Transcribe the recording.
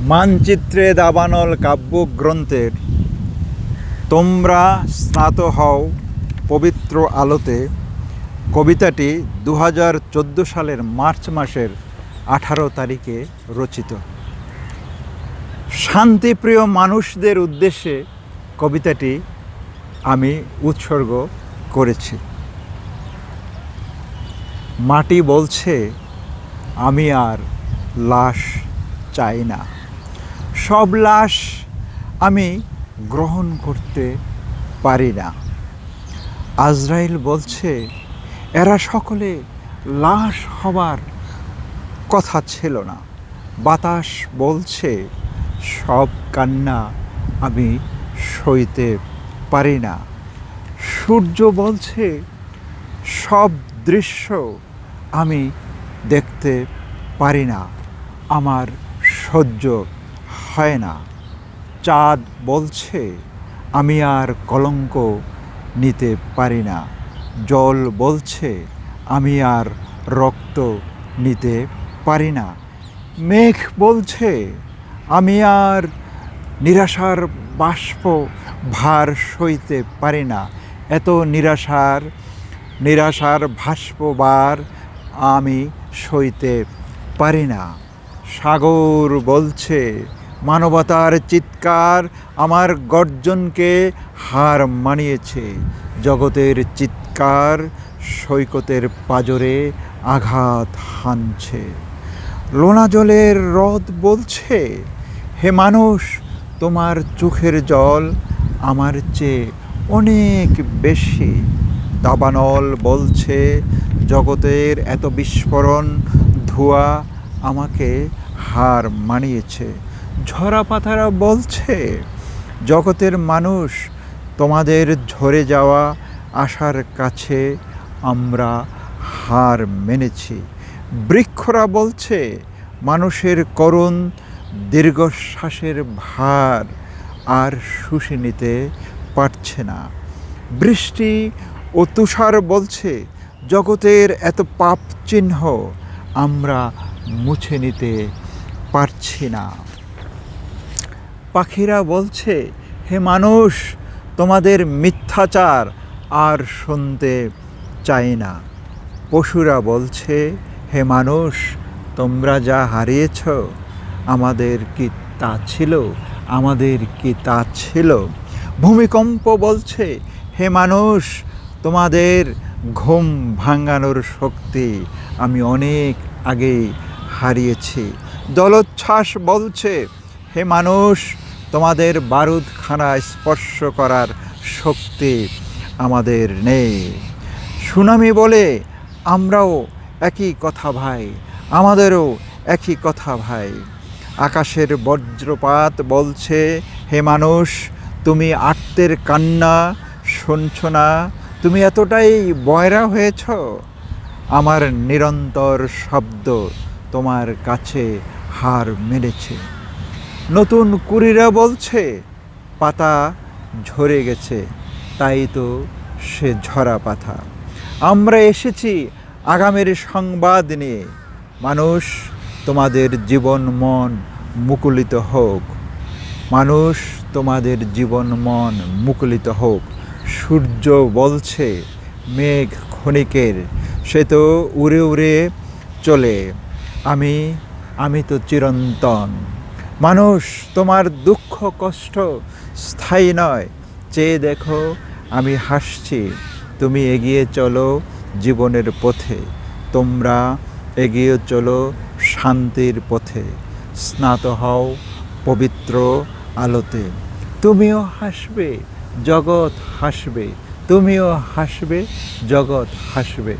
মানচিত্রে দাবানল কাব্যগ্রন্থের, তোমরা স্নাত হও পবিত্র আলোতে। কবিতাটি দু হাজার চোদ্দ সালের মার্চ মাসের আঠারো তারিখে রচিত। শান্তিপ্রিয় মানুষদের উদ্দেশ্যে কবিতাটি আমি উৎসর্গ করেছি। মাটি বলছে, আমি আর লাশ চাই না। সব লাশ আমি গ্রহণ করতে পারি না। আজরাইল বলছে, এরা সকলে লাশ হবার কথা ছিল না। বাতাস বলছে, সব কান্না আমি সইতে পারি না। সূর্য বলছে, সব দৃশ্য আমি দেখতে পারি না। আমার সহ্য হয় না। চাঁদ বলছে, আমি আর কলঙ্ক নিতে পারি না। জল বলছে, আমি আর রক্ত নিতে পারি না। মেঘ বলছে, আমি আর নিরাশার বাষ্প ভার সইতে পারি না। এত নিরাশার নিরাশার ভাষ্পবার আমি সইতে পারি না। সাগর বলছে মানবতার চিৎকার আমার গর্জনকে হার মানিয়েছে। জগতের চিৎকার সৈকতের পাজরে আঘাত হানছে। লোনা জলের হ্রদ বলছে, হে মানুষ, তোমার চোখের জল আমার চেয়ে অনেক বেশি। দাবানল বলছে, জগতের এত বিস্ফোরণ, ধোঁয়া আমাকে হার মানিয়েছে। ঝরা পাতারা বলছে, জগতের মানুষ তোমাদের ঝরে যাওয়া আশার কাছে আমরা হার মেনেছি। বৃক্ষরা বলছে, মানুষের করুণ দীর্ঘশ্বাসের ভার আর শুষে নিতে পারছে না। বৃষ্টি ও তুষার বলছে, জগতের এত পাপ চিহ্ন আমরা মুছে নিতে পারছি না। পাখিরা বলছে, হে মানুষ, তোমাদের মিথ্যাচার আর শুনতে চাই না। পশুরা বলছে, হে মানুষ, তোমরা যা হারিয়েছ, আমাদের কি তা ছিল? আমাদের কি তা ছিল? ভূমিকম্প বলছে, হে মানুষ, তোমাদের ঘুম ভাঙানোর শক্তি আমি অনেক আগে হারিয়েছি। জলোচ্ছ্বাস বলছে, হে মানুষ তোমাদের বারুদখানা স্পর্শ করার শক্তি আমাদের নেই। সুনামি বলে, আমরাও একই কথা ভাই, আমাদেরও একই কথা ভাই। আকাশের বজ্রপাত বলছে, হে মানুষ, তুমি আত্মের কান্না শুনছ না? তুমি এতটাই বয়রা হয়েছ? আমার নিরন্তর শব্দ তোমার কাছে হার মেরেছে। নতুন কুড়িরা বলছে, পাতা ঝরে গেছে, তাই তো সে ঝরা পাতা। আমরা এসেছি আগামের সংবাদ নিয়ে। মানুষ, তোমাদের জীবন মন মুকুলিত হোক। মানুষ, তোমাদের জীবন মন মুকুলিত হোক। সূর্য বলছে, মেঘ ক্ষণিকের, সে তো উড়ে উড়ে চলে। আমি আমি তো চিরন্তন। মানুষ, তোমার দুঃখ, কষ্ট স্থায়ী নয়। চেয়ে দেখো, আমি হাসছি। তুমি এগিয়ে চলো জীবনের পথে। তোমরা এগিয়ে চলো শান্তির পথে। স্নাত হও পবিত্র আলোতে। তুমিও হাসবে, জগৎ হাসবে। তুমিও হাসবে, জগৎ হাসবে।